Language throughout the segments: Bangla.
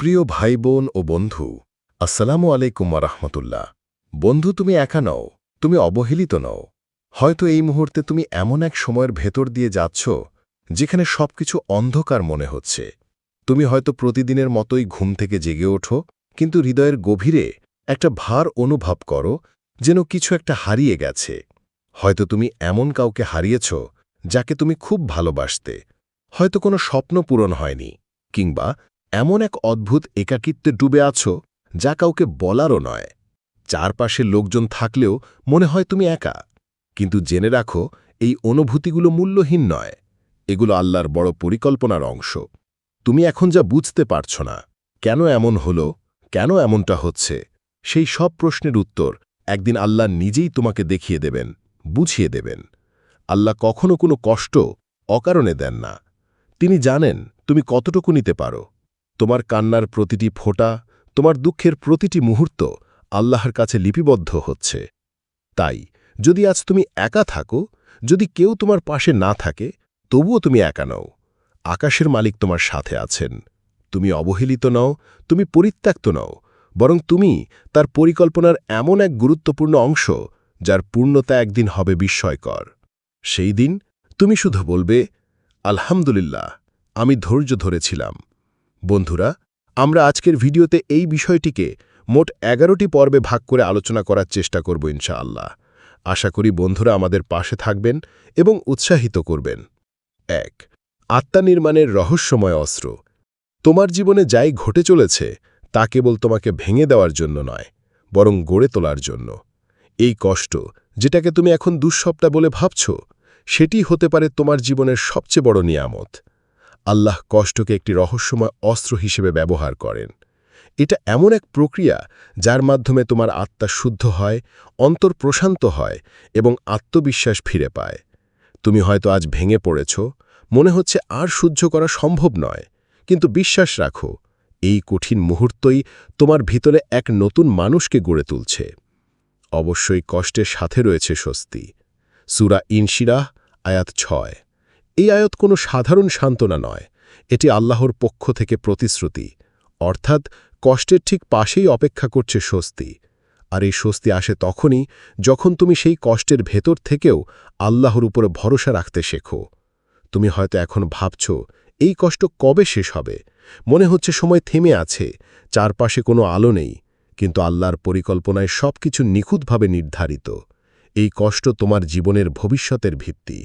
প্রিয় ভাই বোন ও বন্ধু, আসসালামু আলাইকুম রহমতুল্লাহ। বন্ধু, তুমি একা নও, তুমি অবহেলিত নও। হয়তো এই মুহূর্তে তুমি এমন এক সময়ের ভেতর দিয়ে যাচ্ছ, যেখানে সবকিছু অন্ধকার মনে হচ্ছে। তুমি হয়তো প্রতিদিনের মতোই ঘুম থেকে জেগে ওঠো, কিন্তু হৃদয়ের গভীরে একটা ভার অনুভব করো, যেন কিছু একটা হারিয়ে গেছে। হয়তো তুমি এমন কাউকে হারিয়েছ, যাকে তুমি খুব ভালোবাসতে। হয়তো কোনো স্বপ্ন পূরণ হয়নি, কিংবা এমন এক অদ্ভুত একাকিত্বে ডুবে আছো যা কাউকে বলারও নয়। চারপাশে লোকজন থাকলেও মনে হয় তুমি একা। কিন্তু জেনে রাখো, এই অনুভূতিগুলো মূল্যহীন নয়। এগুলো আল্লাহর বড় পরিকল্পনার অংশ। তুমি এখন যা বুঝতে পারছ না, কেন এমন হলো, কেন এমনটা হচ্ছে, সেই সব প্রশ্নের উত্তর একদিন আল্লাহ নিজেই তোমাকে দেখিয়ে দেবেন, বুঝিয়ে দেবেন। আল্লাহ কখনো কোনো কষ্ট, অকারণে দেন না। তিনি জানেন তুমি কতটুকু নিতে পারো। তোমার কান্নার প্রতিটি ফোঁটা, তোমার দুঃখের প্রতিটি মুহূর্ত আল্লাহর কাছে লিপিবদ্ধ হচ্ছে। তাই, যদি আজ তুমি একা থাকো, যদি কেউ তোমার পাশে না থাকে, তবুও তুমি একা নও। আকাশের মালিক তোমার সাথে আছেন। তুমি অবহেলিত নও, তুমি পরিত্যক্ত নও, বরং তুমি তার পরিকল্পনার এমন এক গুরুত্বপূর্ণ অংশ, যার পূর্ণতা একদিন হবে বিস্ময়কর। সেই দিন তুমি শুধু বলবে, আলহামদুলিল্লাহ, আমি ধৈর্য ধরেছিলাম। বন্ধুরা, আমরা আজকের ভিডিওতে এই বিষয়টিকে মোট এগারোটি পর্বে ভাগ করে আলোচনা করার চেষ্টা করব ইনশাআল্লাহ। আশা করি বন্ধুরা আমাদের পাশে থাকবেন এবং উৎসাহিত করবেন। এক, আত্মা নির্মাণের রহস্যময় অস্ত্র। তোমার জীবনে যাই ঘটে চলেছে, তা কেবল তোমাকে ভেঙে দেওয়ার জন্য নয়, বরং গড়ে তোলার জন্য। এই কষ্ট, যেটাকে তুমি এখন দুঃস্বপ্না বলে ভাবছ, সেটি হতে পারে তোমার জীবনের সবচেয়ে বড় নিয়ামত। আল্লাহ কষ্টকে একটি রহস্যময় অস্ত্র হিসেবে ব্যবহার করেন। এটা এমন এক প্রক্রিয়া যার মাধ্যমে তোমার আত্মা শুদ্ধ হয়, অন্তর প্রশান্ত হয় এবং আত্মবিশ্বাস ফিরে পায়। তুমি হয়তো আজ ভেঙে পড়েছ, মনে হচ্ছে আর সহ্য করা সম্ভব নয়, কিন্তু বিশ্বাস রাখো, এই কঠিন মুহূর্তই তোমার ভিতরে এক নতুন মানুষকে গড়ে তুলছে। অবশ্যই কষ্টের সাথে রয়েছে স্বস্তি। সুরা ইনশিরাহ, আয়াত ছয়। এই আয়াত কোনো সাধারণ সান্ত্বনা নয়। এটি আল্লাহর পক্ষ থেকে প্রতিশ্রুতি, অর্থাৎ কষ্টের ঠিক পাশেই অপেক্ষা করছে স্বস্তি। আর এই স্বস্তি আসে তখনই যখন তুমি সেই কষ্টের ভেতর থেকেও আল্লাহর উপরে ভরসা রাখতে শেখো। তুমি হয়তো এখন ভাবছ, এই কষ্ট কবে শেষ হবে? মনে হচ্ছে সময় থেমে আছে, চারপাশে কোনো আলো নেই, কিন্তু আল্লাহর পরিকল্পনায় সব কিছু নিখুঁতভাবে নির্ধারিত। এই কষ্ট তোমার জীবনের ভবিষ্যতের ভিত্তি।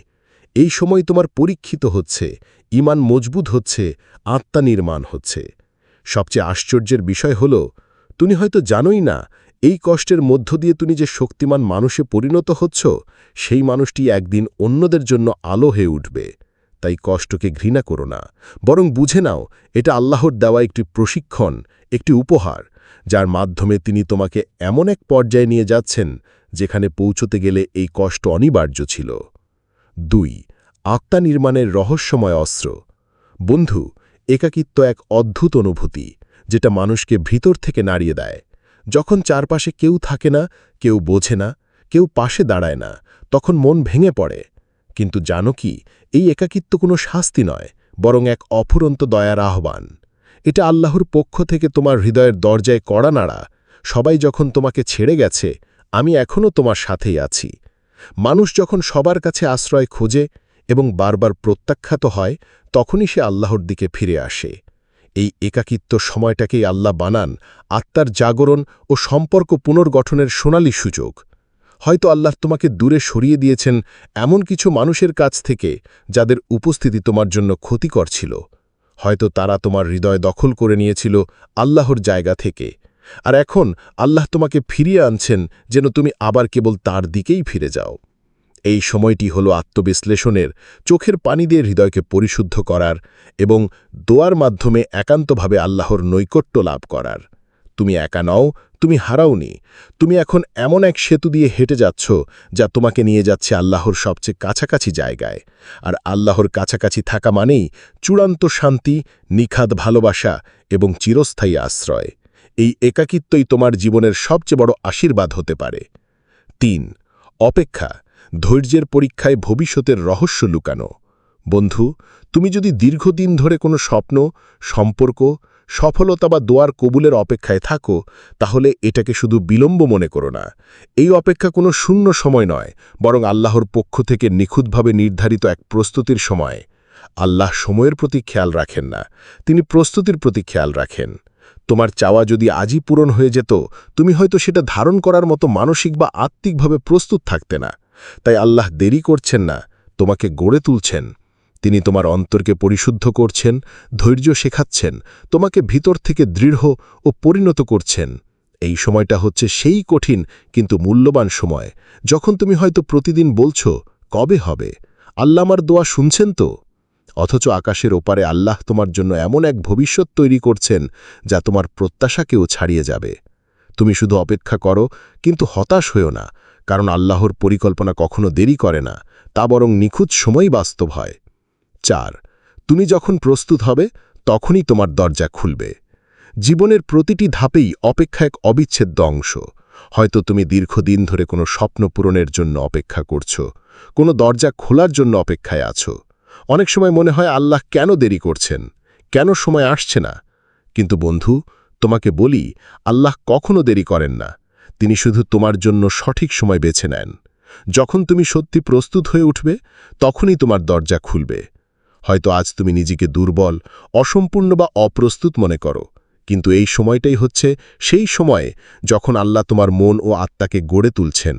এই সময় তোমার পরীক্ষিত হচ্ছে ইমান মজবুত হচ্ছে, আত্মা নির্মাণ হচ্ছে। সবচেয়ে আশ্চর্যের বিষয় হল, তুমি হয়তো জানোই না, এই কষ্টের মধ্য দিয়ে তুমি যে শক্তিমান মানুষে পরিণত হচ্ছ, সেই মানুষটি একদিন অন্যদের জন্য আলো হয়ে উঠবে। তাই কষ্টকে ঘৃণা করো না। বরং বুঝে নাও, এটা আল্লাহর দেওয়া একটি প্রশিক্ষণ, একটি উপহার, যার মাধ্যমে তিনি তোমাকে এমন এক পর্যায়ে নিয়ে যাচ্ছেন, যেখানে পৌঁছতে গেলে এই কষ্ট অনিবার্য ছিল। দুই, আত্মা নির্মাণের রহস্যময় অস্ত্র। বন্ধু, একাকিত্ব এক অদ্ভুত অনুভূতি, যেটা মানুষকে ভিতর থেকে নাড়িয়ে দেয়। যখন চারপাশে কেউ থাকে না, কেউ বোঝে না, কেউ পাশে দাঁড়ায় না, তখন মন ভেঙে পড়ে। কিন্তু জানো কি, এই একাকিত্ব কোনো শাস্তি নয়, বরং এক অফুরন্ত দয়ার আহ্বান। এটা আল্লাহর পক্ষ থেকে তোমার হৃদয়ের দরজায় কড়া নাড়া। সবাই যখন তোমাকে ছেড়ে গেছে, আমি এখনও তোমার সাথেই আছি। মানুষ যখন সবার কাছে আশ্রয় খোঁজে এবং বারবার প্রত্যাখ্যাত হয়, তখনই সে আল্লাহর দিকে ফিরে আসে। এই একাকিত্ব সময়টাকেই আল্লাহ বানান আত্মার জাগরণ ও সম্পর্ক পুনর্গঠনের সোনালি সুযোগ। হয়তো আল্লাহ তোমাকে দূরে সরিয়ে দিয়েছেন এমন কিছু মানুষের কাছ থেকে যাদের উপস্থিতি তোমার জন্য ক্ষতিকর ছিল। হয়তো তারা তোমার হৃদয় দখল করে নিয়েছিল আল্লাহর জায়গা থেকে। আর এখন আল্লাহ তোমাকে ফিরিয়ে আনছেন যেন তুমি আবার কেবল তার দিকেই ফিরে যাও। এই সময়টি হল আত্মবিশ্লেষণের, চোখের পানি দিয়ে হৃদয়কে পরিশুদ্ধ করার এবং দোয়ার মাধ্যমে একান্তভাবে আল্লাহর নৈকট্য লাভ করার। তুমি একা নও, তুমি হারাওনি। তুমি এখন এমন এক সেতু দিয়ে হেঁটে যাচ্ছ যা তোমাকে নিয়ে যাচ্ছে আল্লাহর সবচেয়ে কাছাকাছি জায়গায়। আর আল্লাহর কাছাকাছি থাকা মানেই চূড়ান্ত শান্তি, নিখাদ ভালোবাসা এবং চিরস্থায়ী আশ্রয়। এই একাকিত্বই তোমার জীবনের সবচেয়ে বড় আশীর্বাদ হতে পারে। তিন, অপেক্ষা, ধৈর্যের পরীক্ষায় ভবিষ্যতের রহস্য লুকানো। বন্ধু, তুমি যদি দীর্ঘদিন ধরে কোনো স্বপ্ন, সম্পর্ক, সফলতা বা দোয়ার কবুলের অপেক্ষায় থাকো, তাহলে এটাকে শুধু বিলম্ব মনে করো না। এই অপেক্ষা কোনো শূন্য সময় নয়, বরং আল্লাহর পক্ষ থেকে নিখুঁতভাবে নির্ধারিত এক প্রস্তুতির সময়। আল্লাহ সময়ের প্রতি খেয়াল রাখেন না, তিনি প্রস্তুতির প্রতি খেয়াল রাখেন। তোমার চাওয়া যদি আজই পূরণ হয়ে যেত, তুমি হয়তো সেটা ধারণ করার মতো মানসিক বা আত্মিকভাবে প্রস্তুত থাকতে না। তাই আল্লাহ দেরি করছেন না, তোমাকে গড়ে তুলছেন। তিনি তোমার অন্তরকে পরিশুদ্ধ করছেন, ধৈর্য শেখাচ্ছেন, তোমাকে ভিতর থেকে দৃঢ় ও পরিণত করছেন। এই সময়টা হচ্ছে সেই কঠিন কিন্তু মূল্যবান সময়, যখন তুমি হয়তো প্রতিদিন বলছো, কবে হবে? আল্লাহ আমার দোয়া শুনছেন তো? অথচ আকাশের ওপারে আল্লাহ তোমার জন্য এমন এক ভবিষ্যৎ তৈরি করছেন যা তোমার প্রত্যাশাকেও ছাড়িয়ে যাবে। তুমি শুধু অপেক্ষা করো, কিন্তু হতাশ হয়েও না, কারণ আল্লাহর পরিকল্পনা কখনো দেরি করে না, তা বরং নিখুঁত সময় বাস্তব হয়। চার, তুমি যখন প্রস্তুত হবে, তখনই তোমার দরজা খুলবে। জীবনের প্রতিটি ধাপেই অপেক্ষা এক অবিচ্ছেদ্য অংশ। হয়তো তুমি দীর্ঘদিন ধরে কোনো স্বপ্ন পূরণের জন্য অপেক্ষা করছ, কোনো দরজা খোলার জন্য অপেক্ষায় আছো। অনেক সময় মনে হয় আল্লাহ কেন দেরি করছেন? কেন সময় আসছে না? কিন্তু বন্ধু, তোমাকে বলি, আল্লাহ কখনো দেরি করেন না। তিনি শুধু তোমার জন্য সঠিক সময় বেছে নেন। যখন তুমি সত্যি প্রস্তুত হয়ে উঠবে, তখনই তোমার দরজা খুলবে। হয়তো আজ তুমি নিজেকে দুর্বল, অসম্পূর্ণ বা অপ্রস্তুত মনে করো, কিন্তু এই সময়টাই হচ্ছে সেই সময়ে যখন আল্লাহ তোমার মন ও আত্মাকে গড়ে তুলছেন।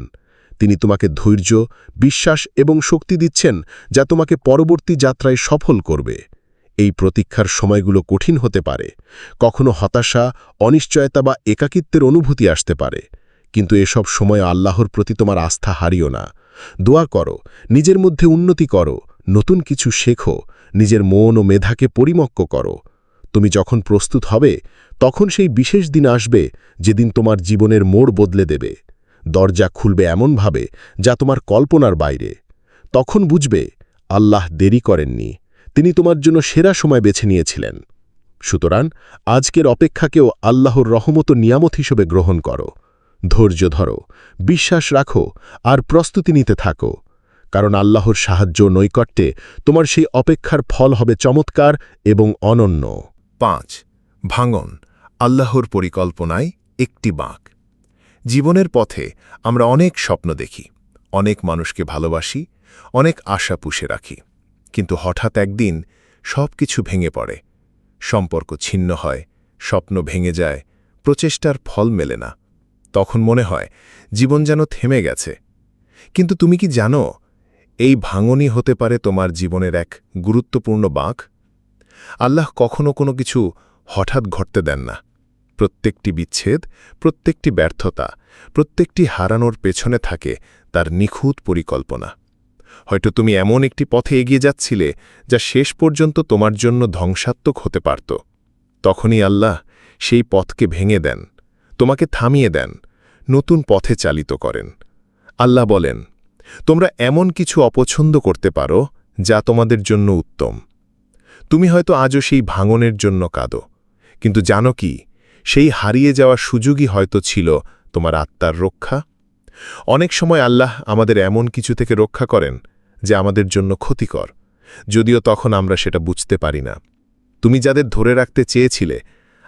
তিনি তোমাকে ধৈর্য, বিশ্বাস এবং শক্তি দিচ্ছেন যা তোমাকে পরবর্তী যাত্রায় সফল করবে। এই প্রতীক্ষার সময়গুলো কঠিন হতে পারে। কখনো হতাশা, অনিশ্চয়তা বা একাকিত্বের অনুভূতি আসতে পারে। কিন্তু এসব সময় আল্লাহর প্রতি তোমার আস্থা হারিও না। দোয়া করো, নিজের মধ্যে উন্নতি করো, নতুন কিছু শেখো, নিজের মন ও মেধাকে পরিমক্ক করো। তুমি যখন প্রস্তুত হবে, তখন সেই বিশেষ দিন আসবে যেদিন তোমার জীবনের মোড় বদলে দেবে। দরজা খুলবে এমনভাবে যা তোমার কল্পনার বাইরে। তখন বুঝবে, আল্লাহ দেরি করেননি, তিনি তোমার জন্য সেরা সময় বেছে নিয়েছিলেন। সুতরাং আজকের অপেক্ষাকেও আল্লাহর রহমত নিয়ামত হিসেবে গ্রহণ করো। ধৈর্য ধরো, বিশ্বাস রাখো আর প্রস্তুতি নিতে থাকো। কারণ আল্লাহর সাহায্য নৈকট্যে তোমার সেই অপেক্ষার ফল হবে চমৎকার এবং অনন্য। পাঁচ, ভাঙন, আল্লাহর পরিকল্পনায় একটি বাঁক। জীবনের পথে আমরা অনেক স্বপ্ন দেখি, অনেক মানুষকে ভালোবাসি, অনেক আশা পুষে রাখি। কিন্তু হঠাৎ একদিন সব কিছু ভেঙে পড়ে। সম্পর্ক ছিন্ন হয়, স্বপ্ন ভেঙে যায়, প্রচেষ্টার ফল মেলে না। তখন মনে হয়, জীবন যেন থেমে গেছে। কিন্তু তুমি কি জানো, এই ভাঙনই হতে পারে তোমার জীবনের এক গুরুত্বপূর্ণ বাঁক? আল্লাহ কখনো কোনো কিছু হঠাৎ ঘটতে দেন না। প্রত্যেকটি বিচ্ছেদ, প্রত্যেকটি ব্যর্থতা, প্রত্যেকটি হারানোর পেছনে থাকে তার নিখুঁত পরিকল্পনা। হয়তো তুমি এমন একটি পথে এগিয়ে যাচ্ছিলে যা শেষ পর্যন্ত তোমার জন্য ধ্বংসাত্মক হতে পারত। তখনই আল্লাহ সেই পথকে ভেঙে দেন, তোমাকে থামিয়ে দেন, নতুন পথে চালিত করেন। আল্লাহ বলেন, তোমরা এমন কিছু অপছন্দ করতে পারো যা তোমাদের জন্য উত্তম। তুমি হয়তো আজও সেই ভাঙনের জন্য কাঁদো, কিন্তু জানো কি সেই হারিয়ে যাওয়া সুযোগই হয়তো ছিল তোমার আত্মার রক্ষা। অনেক সময় আল্লাহ আমাদের এমন কিছু থেকে রক্ষা করেন যে আমাদের জন্য ক্ষতিকর, যদিও তখন আমরা সেটা বুঝতে পারি না। তুমি যাদের ধরে রাখতে চেয়েছিলে,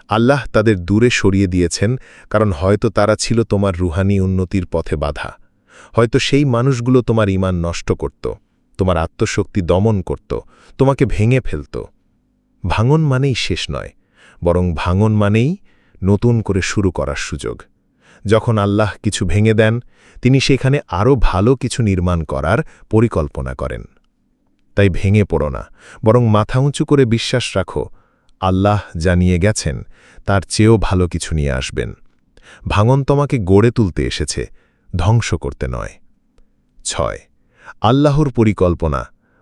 আল্লাহ তাদের দূরে সরিয়ে দিয়েছেন, কারণ হয়তো তারা ছিল তোমার রুহানি উন্নতির পথে বাধা। হয়তো সেই মানুষগুলো তোমার ইমান নষ্ট করত, তোমার আত্মশক্তি দমন করত, তোমাকে ভেঙে ফেলত। ভাঙন মানেই শেষ নয়, বরং ভাঙন মানেই নতুন করে শুরু করার সুযোগ। যখন আল্লাহ কিছু ভেঙে দেন, তিনি সেখানে আরও ভালো কিছু নির্মাণ করার পরিকল্পনা করেন। তাই ভেঙে পড়ো না, বরং মাথা উঁচু করে বিশ্বাস রাখো, আল্লাহ জানিয়ে গেছেন, তার চেয়েও ভালো কিছু নিয়ে আসবেন। ভাঙন তোমাকে গড়ে তুলতে এসেছে, ধ্বংস করতে নয়। ছয়, আল্লাহর পরিকল্পনা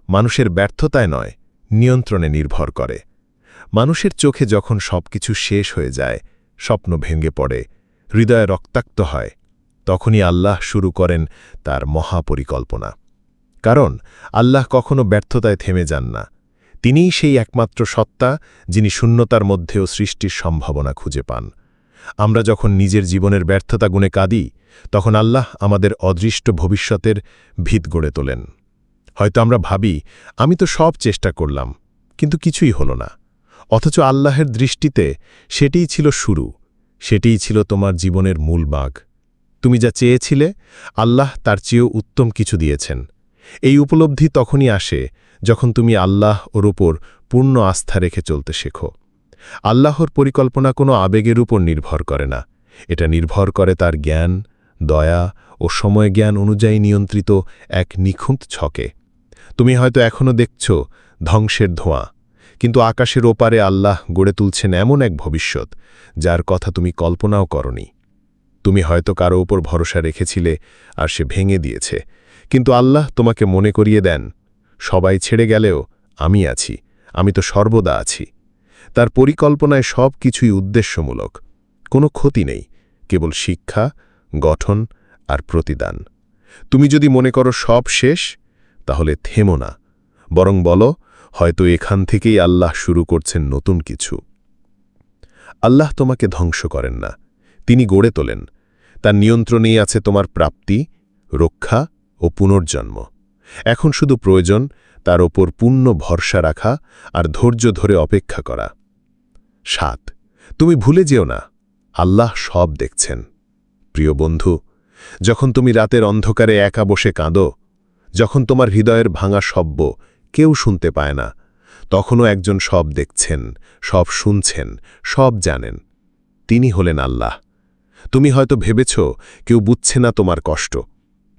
মানুষের ব্যর্থতায় নয়, নিয়ন্ত্রণে নির্ভর করে। মানুষের চোখে যখন সবকিছু শেষ হয়ে যায় স্বপ্ন ভেঙে পড়ে, হৃদয় রক্তাক্ত হয়, তখনই আল্লাহ শুরু করেন তার মহাপরিকল্পনা। কারণ, আল্লাহ কখনো ব্যর্থতায় থেমে যান না। তিনিই সেই একমাত্র সত্তা যিনি শূন্যতার মধ্যেও সৃষ্টির সম্ভাবনা খুঁজে পান। আমরা যখন নিজের জীবনের ব্যর্থতা গুণে কাঁদি, তখন আল্লাহ আমাদের অদৃষ্ট ভবিষ্যতের ভিত গড়ে তোলেন। হয়তো আমরা ভাবি, আমি তো সব চেষ্টা করলাম, কিন্তু কিছুই হল না। অথচ আল্লাহের দৃষ্টিতে সেটিই ছিল শুরু, সেটিই ছিল তোমার জীবনের মূল বাঘ তুমি যা চেয়েছিলে, আল্লাহ তার চেয়েও উত্তম কিছু দিয়েছেন। এই উপলব্ধি তখনই আসে যখন তুমি আল্লাহ ওর ওপর পূর্ণ আস্থা রেখে চলতে শেখো। আল্লাহর পরিকল্পনা কোনো আবেগের উপর নির্ভর করে না। এটা নির্ভর করে তার জ্ঞান, দয়া ও সময় জ্ঞান অনুযায়ী নিয়ন্ত্রিত এক নিখুঁত ছকে। তুমি হয়তো এখনও দেখছ ধ্বংসের ধোঁয়া। কিন্তু আকাশের ওপারে আল্লাহ গড়ে তুলছেন এমন এক ভবিষ্যৎ, যার কথা তুমি কল্পনাও করনি। তুমি হয়তো কারও ওপর ভরসা রেখেছিলে আর সে ভেঙে দিয়েছে, কিন্তু আল্লাহ তোমাকে মনে করিয়ে দেন, সবাই ছেড়ে গেলেও আমি আছি, আমি তো সর্বদা আছি। তার পরিকল্পনায় সব কিছুই উদ্দেশ্যমূলক, কোনো ক্ষতি নেই, কেবল শিক্ষা, গঠন আর প্রতিদান। তুমি যদি মনে করো সব শেষ, তাহলে থেমো না, বরং বলো হয়তো এখান থেকেই আল্লাহ শুরু করছেন নতুন কিছু। আল্লাহ তোমাকে ধ্বংস করেন না, তিনি গড়ে তোলেন। তার নিয়ন্ত্রণেই আছে তোমার প্রাপ্তি, রক্ষা ও পুনর্জন্ম। এখন শুধু প্রয়োজন তার ওপর পূর্ণ ভরসা রাখা আর ধৈর্য ধরে অপেক্ষা করা। সাত, তুমি ভুলে যেও না, আল্লাহ সব দেখছেন। প্রিয় বন্ধু, যখন তুমি রাতের অন্ধকারে একা বসে কাঁদো, যখন তোমার হৃদয়ের ভাঙা শব্য কেউ শুনতে পায় না। তখনও একজন সব দেখছেন, সব শুনছেন, সব জানেন। তিনি হলেন আল্লাহ। তুমি হয়তো ভেবেছ, কেউ বুঝছে না তোমার কষ্ট।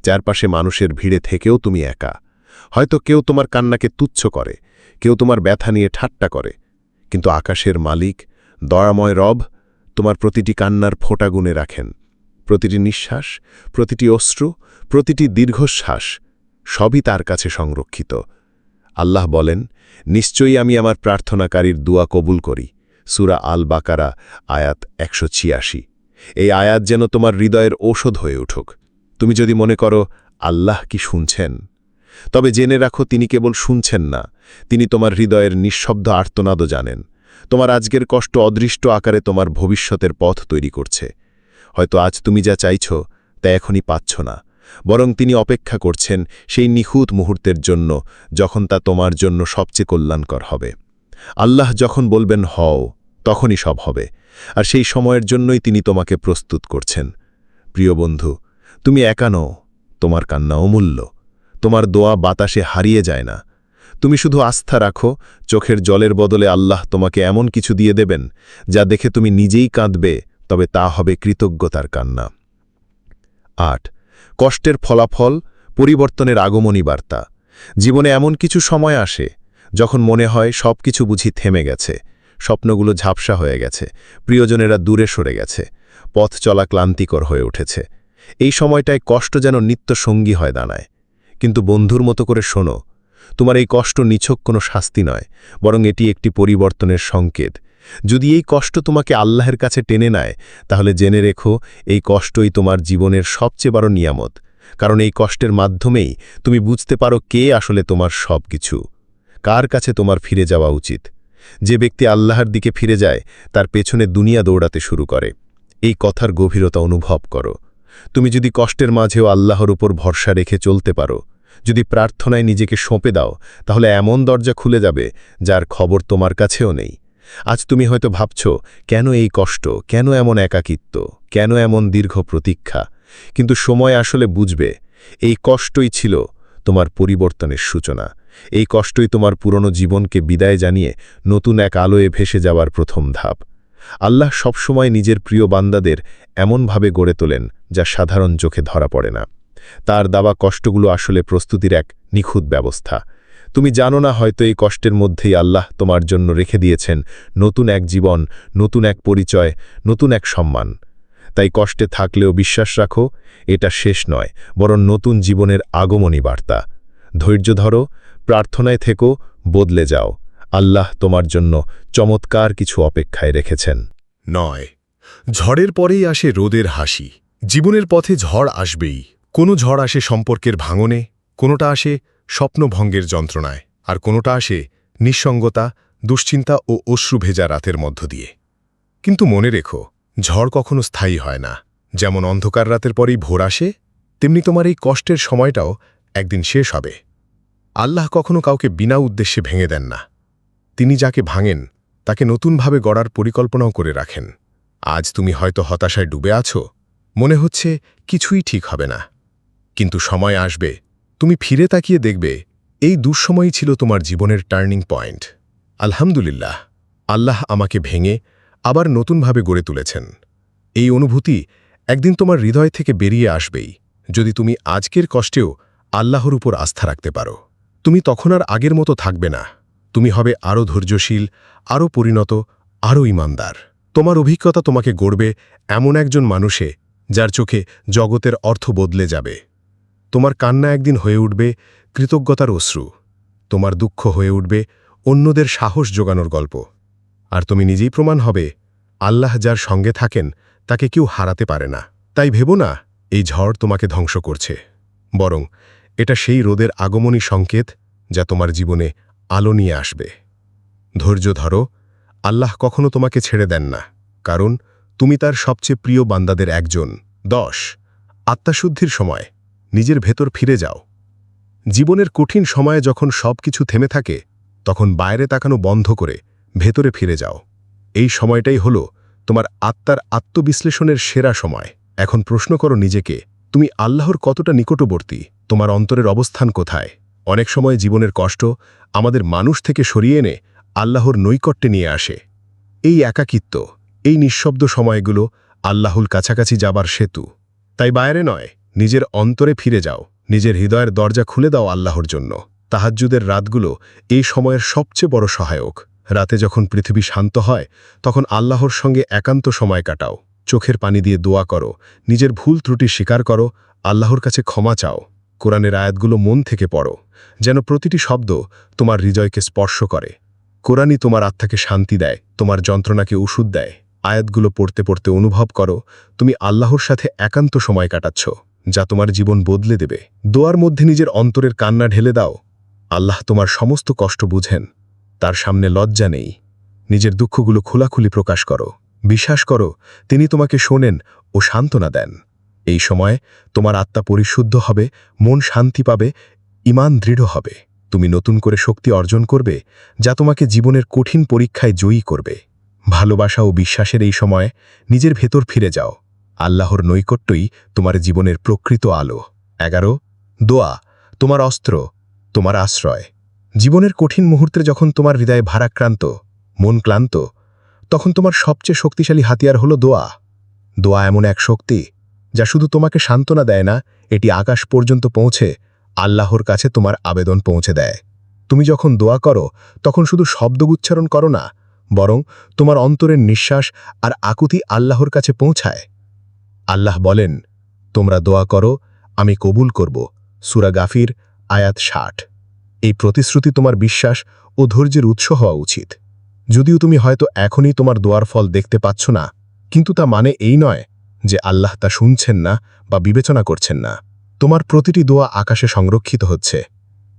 চারপাশে মানুষের ভিড়ে থেকেও তুমি একা। হয়তো কেউ তোমার কান্নাকে তুচ্ছ করে, কেউ তোমার ব্যথা নিয়ে ঠাট্টা করে। কিন্তু আকাশের মালিক, দয়াময় রব, তোমার প্রতিটি কান্নার ফোঁটা গুনে রাখেন। প্রতিটি নিঃশ্বাস, প্রতিটি অশ্রু, প্রতিটি দীর্ঘশ্বাস, সবই তার কাছে সংরক্ষিত। আল্লাহ বলেন, নিশ্চয়ই আমি আমার প্রার্থনাকারীর দুয়া কবুল করি। সুরা আল বাকারা আয়াত একশো ছিয়াশি। এই আয়াত যেন তোমার হৃদয়ের ঔষধ হয়ে উঠুক। তুমি যদি মনে করো, আল্লাহ কি শুনছেন? তবে জেনে রাখো, তিনি কেবল শুনছেন না। তিনি তোমার হৃদয়ের নিঃশব্দ আর্তনাদও জানেন। তোমার আজকের কষ্ট অদৃষ্ট আকারে তোমার ভবিষ্যতের পথ তৈরি করছে। হয়তো আজ তুমি যা চাইছ, তা এখনই পাচ্ছ না। বরং তিনি অপেক্ষা করছেন সেই নিখুঁত মুহূর্তের জন্য, যখন তা তোমার জন্য সবচেয়ে কল্যাণকর হবে। আল্লাহ যখন বলবেন, হও, তখনই সব হবে। আর সেই সময়ের জন্যই তিনি তোমাকে প্রস্তুত করছেন। প্রিয় বন্ধু, তুমি একা নও, তোমার কান্না অমূল্য তোমার দোয়া বাতাসে হারিয়ে যায় না। তুমি শুধু আস্থা রাখো, চোখের জলের বদলে আল্লাহ তোমাকে এমন কিছু দিয়ে দেবেন, যা দেখে তুমি নিজেই কাঁদবে, তবে তা হবে কৃতজ্ঞতার কান্না। আট কষ্টের ফলাফল, পরিবর্তনের আগমনী বার্তা। জীবনে এমন কিছু সময় আসে, যখন মনে হয় সব কিছু বুঝি থেমে গেছে, স্বপ্নগুলো ঝাপসা হয়ে গেছে, প্রিয়জনেরা দূরে সরে গেছে, পথ চলা ক্লান্তিকর হয়ে উঠেছে। এই সময়টায় কষ্ট যেন নিত্য সঙ্গী হয় দাঁড়ায় কিন্তু বন্ধুর মতো করে শোনো, তোমার এই কষ্ট নিছক কোনো শাস্তি নয়, বরং এটি একটি পরিবর্তনের সংকেত যদি এই কষ্ট তোমাকে আল্লাহের কাছে টেনে নেয়, তাহলে জেনে রেখো, এই কষ্টই তোমার জীবনের সবচেয়ে বড় নিয়ামত। কারণ এই কষ্টের মাধ্যমেই তুমি বুঝতে পারো কে আসলে তোমার সব কিছু কার কাছে তোমার ফিরে যাওয়া উচিত? যে ব্যক্তি আল্লাহর দিকে ফিরে যায়, তার পেছনে দুনিয়া দৌড়াতে শুরু করে। এই কথার গভীরতা অনুভব করো। তুমি যদি কষ্টের মাঝেও আল্লাহর উপর ভরসা রেখে চলতে পারো, যদি প্রার্থনায় নিজেকে সঁপে দাও, তাহলে এমন দরজা খুলে যাবে, যার খবর তোমার কাছেও নেই। আজ তুমি হয়তো ভাবছ, কেন এই কষ্ট, কেন এমন একাকিত্ব, কেন এমন দীর্ঘ প্রতীক্ষা? কিন্তু সময় আসলে বুঝবে, এই কষ্টই ছিল তোমার পরিবর্তনের সূচনা। এই কষ্টই তোমার পুরনো জীবনকে বিদায় জানিয়ে নতুন এক আলোয় ভেসে যাওয়ার প্রথম ধাপ। আল্লাহ সবসময় নিজের প্রিয় বান্দাদের এমনভাবে গড়ে তোলেন যা সাধারণ চোখে ধরা পড়ে না। তার দাবা কষ্টগুলো আসলে প্রস্তুতির এক নিখুঁত ব্যবস্থা। তুমি জানো না হয়তো এই কষ্টের মধ্যেই আল্লাহ তোমার জন্য রেখে দিয়েছেন নতুন এক জীবন, নতুন এক পরিচয়, নতুন এক সম্মান। তাই কষ্টে থাকলেও বিশ্বাস রাখো, এটা শেষ নয়, বরং নতুন জীবনের আগমনী বার্তা। ধৈর্য ধরো, প্রার্থনায় থেকো, বদলে যাও। আল্লাহ তোমার জন্য চমৎকার কিছু অপেক্ষায় রেখেছেন। নয়, ঝড়ের পরেই আসে রোদের হাসি। জীবনের পথে ঝড় আসবেই। কোনো ঝড় আসে সম্পর্কের ভাঙনে, কোনোটা আসে স্বপ্নভঙ্গের যন্ত্রণায়, আর কোনোটা আসে নিঃসঙ্গতা, দুশ্চিন্তা ও অশ্রু ভেজা রাতের মধ্য দিয়ে। কিন্তু মনে রেখো, ঝড় কখনো স্থায়ী হয় না। যেমন অন্ধকার রাতের পরেই ভোর আসে, তেমনি তোমার এই কষ্টের সময়টাও একদিন শেষ হবে। আল্লাহ কখনো কাউকে বিনা উদ্দেশ্যে ভেঙে দেন না। তিনি যাকে ভাঙেন, তাকে নতুনভাবে গড়ার পরিকল্পনাও করে রাখেন। আজ তুমি হয়তো হতাশায় ডুবে আছো, মনে হচ্ছে কিছুই ঠিক হবে না। কিন্তু সময় আসবে তুমি ফিরে তাকিয়ে দেখবে, এই দুঃসময়ই ছিল তোমার জীবনের টার্নিং পয়েন্ট। আলহামদুলিল্লাহ, আল্লাহ আমাকে ভেঙে আবার নতুনভাবে গড়ে তুলেছেন। এই অনুভূতি একদিন তোমার হৃদয় থেকে বেরিয়ে আসবেই, যদি তুমি আজকের কষ্টেও আল্লাহর উপর আস্থা রাখতে পারো। তুমি তখন আর আগের মতো থাকবে না, তুমি হবে আরও ধৈর্যশীল, আরও পরিণত, আরও ইমানদার। তোমার অভিজ্ঞতা তোমাকে গড়বে এমন একজন মানুষে যার চোখে জগতের অর্থ বদলে যাবে। তোমার কান্না একদিন হয়ে উঠবে, কৃতজ্ঞতার অশ্রু। তোমার দুঃখ হয়ে উঠবে, অন্যদের সাহস জোগানোর গল্প। আর তুমি নিজেই প্রমাণ হবে, আল্লাহ যার সঙ্গে থাকেন, তাকে কেউ হারাতে পারে না। তাই ভেবো না, এই ঝড় তোমাকে ধ্বংস করছে। বরং এটা সেই রোদের আগমনী সংকেত যা তোমার জীবনে আলো নিয়ে আসবে। ধৈর্য ধরো, আল্লাহ কখনো তোমাকে ছেড়ে দেন না। কারণ তুমি তার সবচেয়ে প্রিয় বান্দাদের একজন, দশ, আত্মাশুদ্ধির সময়। নিজের ভেতর ফিরে যাও। জীবনের কঠিন সময়ে যখন সব কিছু থেমে থাকে, তখন বাইরে তাকানো বন্ধ করে ভেতরে ফিরে যাও। এই সময়টাই হল তোমার আত্মার আত্মবিশ্লেষণের সেরা সময়। এখন প্রশ্ন করো নিজেকে, তুমি আল্লাহর কতটা নিকটবর্তী? তোমার অন্তরের অবস্থান কোথায়? অনেক সময় জীবনের কষ্ট আমাদের মানুষ থেকে সরিয়ে এনে আল্লাহর নৈকট্যে নিয়ে আসে। এই একাকিত্ব, এই নিঃশব্দ সময়গুলো আল্লাহুল কাছাকাছি যাবার সেতু। তাই বাইরে নয় নিজের অন্তরে ফিরে যাও, নিজের হৃদয়ের দরজা খুলে দাও আল্লাহর জন্য। তাহাজ্জুদের রাতগুলো এই সময়ের সবচেয়ে বড় সহায়ক। রাতে যখন পৃথিবী শান্ত হয়, তখন আল্লাহর সঙ্গে একান্ত সময় কাটাও। চোখের পানি দিয়ে দোয়া করো, নিজের ভুল ত্রুটি স্বীকার করো, আল্লাহর কাছে ক্ষমা চাও। কোরআনের আয়াতগুলো মন থেকে পড়ো, যেন প্রতিটি শব্দ তোমার হৃদয়কে স্পর্শ করে। কোরআনই তোমার আত্মাকে শান্তি দেয়, তোমার যন্ত্রণাকে ওষুধ দেয়। আয়াতগুলো পড়তে পড়তে অনুভব করো, তুমি আল্লাহর সাথে একান্ত সময় কাটাচ্ছ। যা তোমার জীবন বদলে দেবে। দোয়ার মধ্যে নিজের অন্তরের কান্না ঢেলে দাও। আল্লাহ তোমার সমস্ত কষ্ট বুঝেন। তার সামনে লজ্জা নেই। নিজের দুঃখগুলো খোলাখুলি প্রকাশ করো। বিশ্বাস করো, তিনি তোমাকে শোনেন ও সান্ত্বনা দেন। এই সময় তোমার আত্মা পরিশুদ্ধ হবে, মন শান্তি পাবে ইমান দৃঢ় হবে। তুমি নতুন করে শক্তি অর্জন করবে, যা তোমাকে জীবনের কঠিন পরীক্ষায় জয়ী করবে। ভালোবাসা ও বিশ্বাসের এই সময় নিজের ভেতর ফিরে যাও। আল্লাহর নৈকট্যই তোমার জীবনের প্রকৃত আলো। এগারো, দোয়া, তোমার অস্ত্র, তোমার আশ্রয়। জীবনের কঠিন মুহূর্তে যখন তোমার হৃদয়ে ভারাক্রান্ত, মন ক্লান্ত, তখন তোমার সবচেয়ে শক্তিশালী হাতিয়ার হলো দোয়া। দোয়া এমন এক শক্তি যা শুধু তোমাকে সান্ত্বনা দেয় না, এটি আকাশ পর্যন্ত পৌঁছে আল্লাহর কাছে তোমার আবেদন পৌঁছে দেয়। তুমি যখন দোয়া করো, তখন শুধু শব্দগুচ্চারণ করো না, বরং তোমার অন্তরের নিঃশ্বাস আর আকুতি আল্লাহর কাছে পৌঁছায়। আল্লাহ বলেন, তোমরা দোয়া করো, আমি কবুল করব। সুরা গাফির, আয়াত ষাট। এই প্রতিশ্রুতি তোমার বিশ্বাস ও ধৈর্যের উৎস হওয়া উচিত। যদিও তুমি হয়তো এখনই তোমার দোয়ার ফল দেখতে পাচ্ছ না, কিন্তু তা মানে এই নয় যে আল্লাহ তা শুনছেন না বা বিবেচনা করছেন না। তোমার প্রতিটি দোয়া আকাশে সংরক্ষিত হচ্ছে।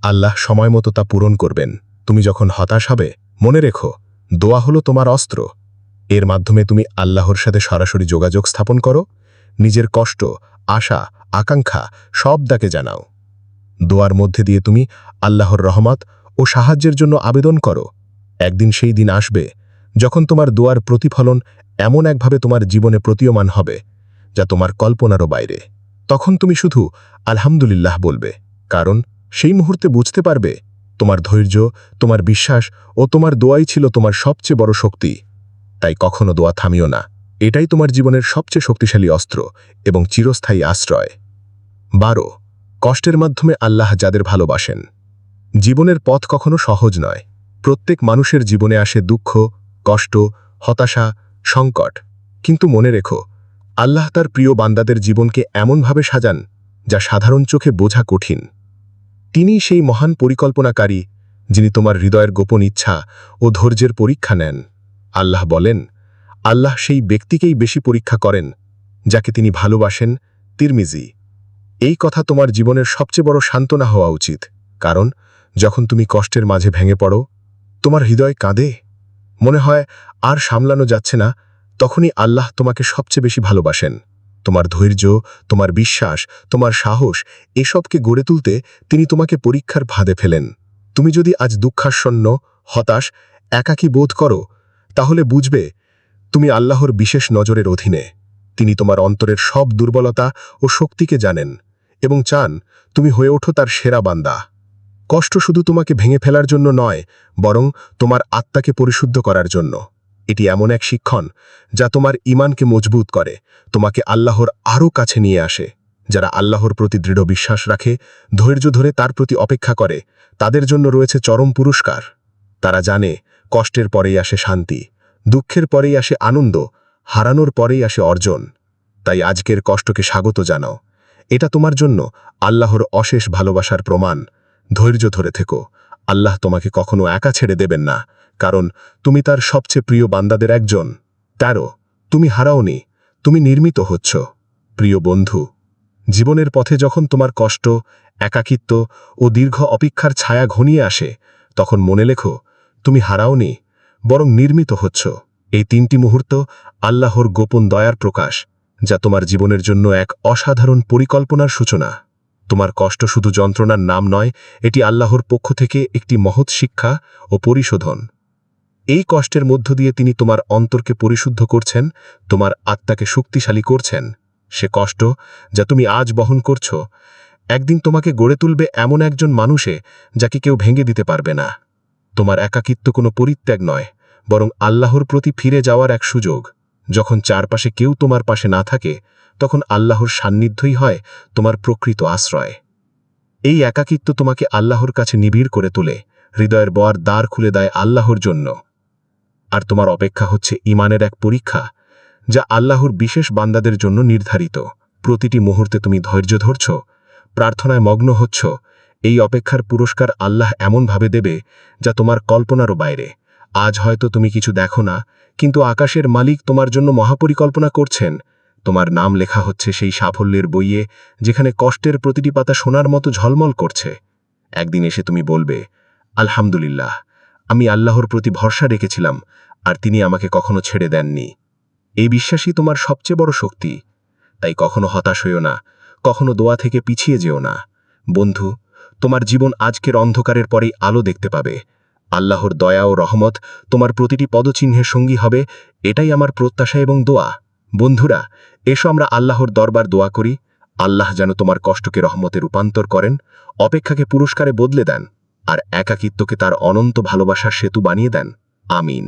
আল্লাহ সময় মতো তা পূরণ করবেন। তুমি যখন হতাশ হবে, মনে রেখো, দোয়া হলো তোমার অস্ত্র। এর মাধ্যমে তুমি আল্লাহর সাথে সরাসরি যোগাযোগ স্থাপন করো নিজের কষ্ট, আশা, আকাঙ্ক্ষা সব দাকে জানাও। দোয়ার মধ্যে দিয়ে তুমি আল্লাহর রহমত ও সাহায্যের জন্য আবেদন করো। একদিন সেই দিন আসবে যখন তোমার দোয়ার প্রতিফলন এমন একভাবে তোমার জীবনে প্রতীয়মান হবে, যা তোমার কল্পনারও বাইরে। তখন তুমি শুধু আলহামদুলিল্লাহ বলবে, কারণ সেই মুহূর্তে বুঝতে পারবে তোমার ধৈর্য, তোমার বিশ্বাস ও তোমার দোয়াই ছিল তোমার সবচেয়ে বড় শক্তি। তাই কখনো দোয়া থামিও না। এটাই তোমার জীবনের সবচেয়ে শক্তিশালী অস্ত্র এবং চিরস্থায়ী আশ্রয়। বারো, কষ্টের মাধ্যমে আল্লাহ যাদের ভালোবাসেন। জীবনের পথ কখনো সহজ নয়। প্রত্যেক মানুষের জীবনে আসে দুঃখ, কষ্ট, হতাশা, সংকট। কিন্তু মনে রেখো, আল্লাহ তার প্রিয় বান্দাদের জীবনকে এমনভাবে সাজান যা সাধারণ চোখে বোঝা কঠিন। তিনি সেই মহান পরিকল্পনাকারী যিনি তোমার হৃদয়ের গোপন ইচ্ছা ও ধৈর্যের পরীক্ষা নেন। আল্লাহ বলেন আল্লাহ সেই ব্যক্তিকেই বেশি পরীক্ষা করেন, যাকে তিনি ভালোবাসেন, তিরমিজি। এই কথা তোমার জীবনের সবচেয়ে বড় সান্ত্বনা হওয়া উচিত, কারণ যখন তুমি কষ্টের মাঝে ভেঙে পড়ো, তোমার হৃদয় কাঁদে। মনে হয়, আর সামলানো যাচ্ছে না, তখনই আল্লাহ তোমাকে সবচেয়ে বেশি ভালোবাসেন। তোমার ধৈর্য, তোমার বিশ্বাস, তোমার সাহস, এসবকে গড়ে তুলতে তিনি তোমাকে পরীক্ষার ফাঁদে ফেলেন। তুমি যদি আজ দুঃখাসন্ন, হতাশ, একাকী বোধ করো, তাহলে বুঝবে তুমি আল্লাহর বিশেষ নজরের অধীনে। তিনি তোমার অন্তরের সব দুর্বলতা ও শক্তিকে জানেন এবং চান তুমি হয়ে ওঠো তার সেরা বান্দা। কষ্ট শুধু তোমাকে ভেঙে ফেলার জন্য নয়, বরং তোমার আত্মাকে পরিশুদ্ধ করার জন্য। এটি এমন এক শিক্ষণ যা তোমার ইমানকে মজবুত করে, তোমাকে আল্লাহর আরও কাছে নিয়ে আসে। যারা আল্লাহর প্রতি দৃঢ় বিশ্বাস রাখে, ধৈর্য ধরে তার প্রতি অপেক্ষা করে, তাদের জন্য রয়েছে চরম পুরস্কার। তারা জানে কষ্টের পরেই আসে শান্তি। দুঃখের পরেই আসে আনন্দ, হারানোর পরেই আসে অর্জন। তাই আজকের কষ্টকে স্বাগত জানাও। এটা তোমার জন্য আল্লাহর অশেষ ভালোবাসার প্রমাণ। ধৈর্য ধরে থেকো। আল্লাহ তোমাকে কখনো একা ছেড়ে দেবেন না, কারণ তুমি তার সবচেয়ে প্রিয় বান্দাদের একজন। তেরো, তুমি হারাওনি, তুমি নির্মিত হচ্ছ। প্রিয় বন্ধু, জীবনের পথে যখন তোমার কষ্ট, একাকিত্ব ও দীর্ঘ অপেক্ষার ছায়া ঘনিয়ে আসে, তখন মনে লেখো, তুমি হারাওনি বরং নির্মিত হচ্ছ। এই তিনটি মুহূর্ত আল্লাহর গোপন দয়ার প্রকাশ, যা তোমার জীবনের জন্য এক অসাধারণ পরিকল্পনার সূচনা। তোমার কষ্ট শুধু যন্ত্রণার নাম নয়, এটি আল্লাহর পক্ষ থেকে একটি মহৎ শিক্ষা ও পরিশোধন। এই কষ্টের মধ্য দিয়ে তিনি তোমার অন্তরকে পরিশুদ্ধ করছেন, তোমার আত্মাকে শক্তিশালী করছেন। সে কষ্ট যা তুমি আজ বহন করছ, একদিন তোমাকে গড়ে তুলবে এমন একজন মানুষে যাকে কেউ ভেঙে দিতে পারবে না। তোমার একাকিত্ব কোনো পরিত্যাগ নয়, বরং আল্লাহর প্রতি ফিরে যাওয়ার এক সুযোগ। যখন চারপাশে কেউ তোমার পাশে না থাকে, তখন আল্লাহর সান্নিধ্যই হয় তোমার প্রকৃত আশ্রয়। এই একাকিত্ব তোমাকে আল্লাহর কাছে নিবিড় করে তোলে, হৃদয়ের বয়ার দ্বার খুলে দেয় আল্লাহর জন্য। আর তোমার অপেক্ষা হচ্ছে ইমানের এক পরীক্ষা, যা আল্লাহর বিশেষ বান্দাদের জন্য নির্ধারিত। প্রতিটি মুহূর্তে তুমি ধৈর্য ধরছ, প্রার্থনায় মগ্ন হচ্ছ এই অপেক্ষার পুরস্কার আল্লাহ এমনভাবে দেবে যা তোমার কল্পনারও বাইরে। আজ হয়তো তুমি কিছু দেখো না, কিন্তু আকাশের মালিক তোমার জন্য মহাপরিকল্পনা করছেন। তোমার নাম লেখা হচ্ছে সেই সাফল্যের বইয়ে, যেখানে কষ্টের প্রতিটি পাতা সোনার মতো ঝলমল করছে। একদিন এসে তুমি বলবে, আলহামদুলিল্লাহ, আমি আল্লাহর প্রতি ভরসা রেখেছিলাম, আর তিনি আমাকে কখনো ছেড়ে দেননি। এই বিশ্বাসই তোমার সবচেয়ে বড় শক্তি। তাই কখনো হতাশ হইও না, কখনো দোয়া থেকে পিছিয়ে যেও না। বন্ধু তোমার জীবন আজকের অন্ধকারের পরেই আলো দেখতে পাবে। আল্লাহর দয়া ও রহমত তোমার প্রতিটি পদচিহ্নের সঙ্গী হবে, এটাই আমার প্রত্যাশা এবং দোয়া। বন্ধুরা, এসো আমরা আল্লাহর দরবার দোয়া করি। আল্লাহ যেন তোমার কষ্টকে রহমতে রূপান্তর করেন, অপেক্ষাকে পুরস্কারে বদলে দেন, আর একাকিত্বকে তার অনন্ত ভালোবাসার সেতু বানিয়ে দেন। আমিন।